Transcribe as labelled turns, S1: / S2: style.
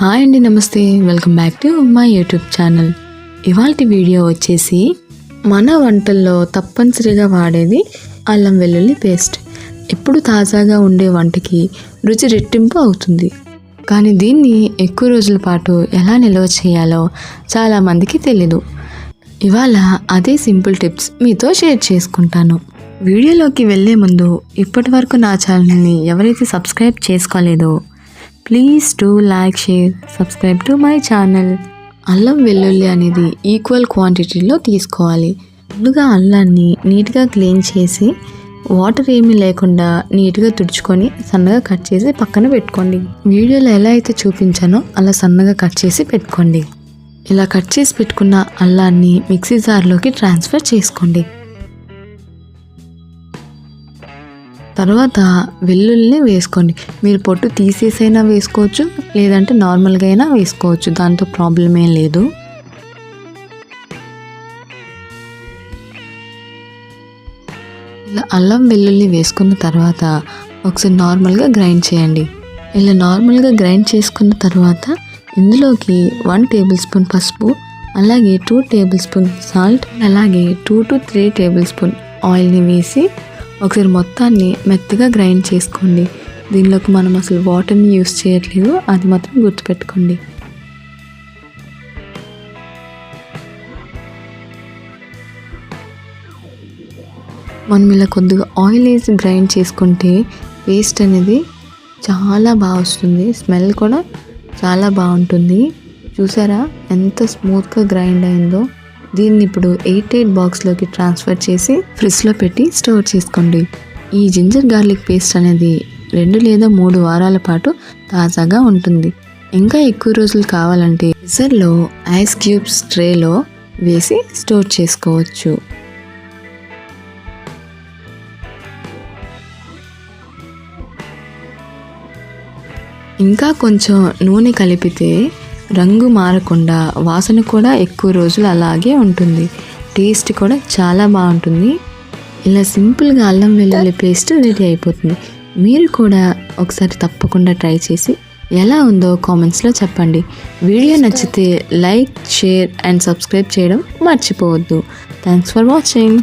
S1: Hi అండి namaste. Welcome back to my YouTube channel. ఇవాళ video వచ్చేసి మన వంటల్లో తప్పనిసరిగా వాడేది అల్లం వెల్లుల్లి పేస్ట్. ఎప్పుడు తాజాగా ఉండే వంటకి రుచి రెట్టింపు అవుతుంది. కానీ దీన్ని ఎక్కువ రోజుల పాటు ఎలా నిల్వ చేయాలో చాలామందికి తెలీదు. ఇవాళ అదే సింపుల్ టిప్స్ మీతో షేర్ చేసుకుంటాను. వీడియోలోకి వెళ్ళే ముందు ఇప్పటి వరకు నా ఛానల్ని ఎవరైతే subscribe చేసుకోలేదో please to like share subscribe to my channel అల్లం వెల్లుల్లి అనేది ఈక్వల్ క్వాంటిటీలో తీసుకోవాలి. ముందుగా అల్లాన్ని నీట్గా క్లీన్ చేసి వాటర్ ఏమీ లేకుండా నీట్గా తుడుచుకొని సన్నగా కట్ చేసి పక్కన పెట్టుకోండి. వీడియోలో ఎలా అయితే చూపించానో అలా సన్నగా కట్ చేసి పెట్టుకోండి. ఇలా కట్ చేసి పెట్టుకున్న అల్లాన్ని మిక్సీ జార్లోకి ట్రాన్స్ఫర్ చేసుకోండి. తర్వాత వెల్లుల్లిని వేసుకోండి. మీరు పొట్టు తీసేసైనా వేసుకోవచ్చు లేదంటే నార్మల్గా అయినా వేసుకోవచ్చు. దాంతో ప్రాబ్లం ఏం లేదు. ఇలా అల్లం వెల్లుల్లి వేసుకున్న తర్వాత ఒకసారి నార్మల్గా గ్రైండ్ చేయండి. ఇలా నార్మల్గా గ్రైండ్ చేసుకున్న తర్వాత ఇందులోకి వన్ టేబుల్ స్పూన్ పసుపు అలాగే టూ టేబుల్ స్పూన్ సాల్ట్ అలాగే two to three tablespoon ఆయిల్ని వేసి ఒకసారి మొత్తాన్ని మెత్తగా గ్రైండ్ చేసుకోండి. దీనిలోకి మనం అసలు వాటర్ని యూస్ చేయట్లేదు. అది మాత్రం గుర్తుపెట్టుకోండి. మనం ఇలా కొద్దిగా ఆయిల్ వేసి గ్రైండ్ చేసుకుంటే పేస్ట్ అనేది చాలా బాగా వస్తుంది. స్మెల్ కూడా చాలా బాగుంటుంది. చూసారా? ఎంత స్మూత్గా గ్రైండ్ అయిందో. దీన్ని ఇప్పుడు ఎయిట్ ఎయిట్ బాక్స్లోకి ట్రాన్స్ఫర్ చేసి ఫ్రిడ్జ్లో పెట్టి స్టోర్ చేసుకోండి. ఈ జింజర్ గార్లిక్ పేస్ట్ అనేది రెండు లేదా మూడు వారాల పాటు తాజాగా ఉంటుంది. ఇంకా ఎక్కువ రోజులు కావాలంటే ఫ్రిజర్లో ఐస్ క్యూబ్స్ ట్రేలో వేసి స్టోర్ చేసుకోవచ్చు. ఇంకా కొంచెం నూనె కలిపితే రంగు మారకుండా వాసన కూడా ఎక్కువ రోజులు అలాగే ఉంటుంది. టేస్ట్ కూడా చాలా బాగుంటుంది. ఇలా సింపుల్గా అల్లం వెల్లుల్లి పేస్ట్ రెడీ అయిపోతుంది. మీరు కూడా ఒకసారి తప్పకుండా ట్రై చేసి ఎలా ఉందో కామెంట్స్లో చెప్పండి. వీడియో నచ్చితే లైక్ షేర్ అండ్ సబ్స్క్రైబ్ చేయడం మర్చిపోవద్దు. Thanks for watching.